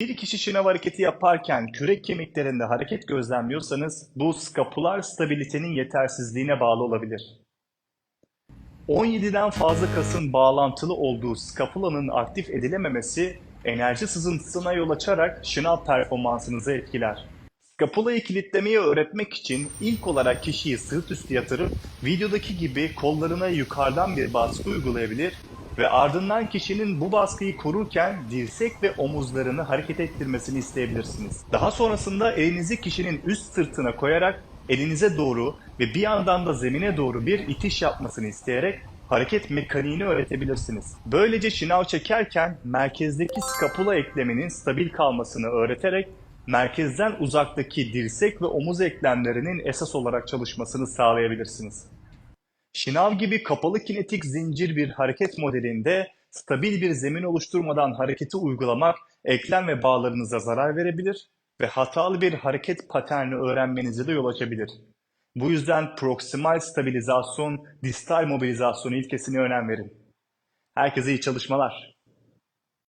Bir kişi şınav hareketi yaparken kürek kemiklerinde hareket gözlemliyorsanız bu skapular stabilitenin yetersizliğine bağlı olabilir. 17'den fazla kasın bağlantılı olduğu skapulanın aktif edilememesi enerji sızıntısına yol açarak şınav performansınızı etkiler. Skapulayı kilitlemeyi öğretmek için ilk olarak kişiyi sırt üstü yatırıp videodaki gibi kollarına yukarıdan bir baskı uygulayabilir ve ardından kişinin bu baskıyı korurken dirsek ve omuzlarını hareket ettirmesini isteyebilirsiniz. Daha sonrasında elinizi kişinin üst sırtına koyarak elinize doğru ve bir yandan da zemine doğru bir itiş yapmasını isteyerek hareket mekaniğini öğretebilirsiniz. Böylece şınav çekerken merkezdeki skapula ekleminin stabil kalmasını öğreterek merkezden uzaktaki dirsek ve omuz eklemlerinin esas olarak çalışmasını sağlayabilirsiniz. Şınav gibi kapalı kinetik zincir bir hareket modelinde stabil bir zemin oluşturmadan hareketi uygulamak eklem ve bağlarınıza zarar verebilir ve hatalı bir hareket paterni öğrenmenize de yol açabilir. Bu yüzden proksimal stabilizasyon, distal mobilizasyon ilkesine önem verin. Herkese iyi çalışmalar.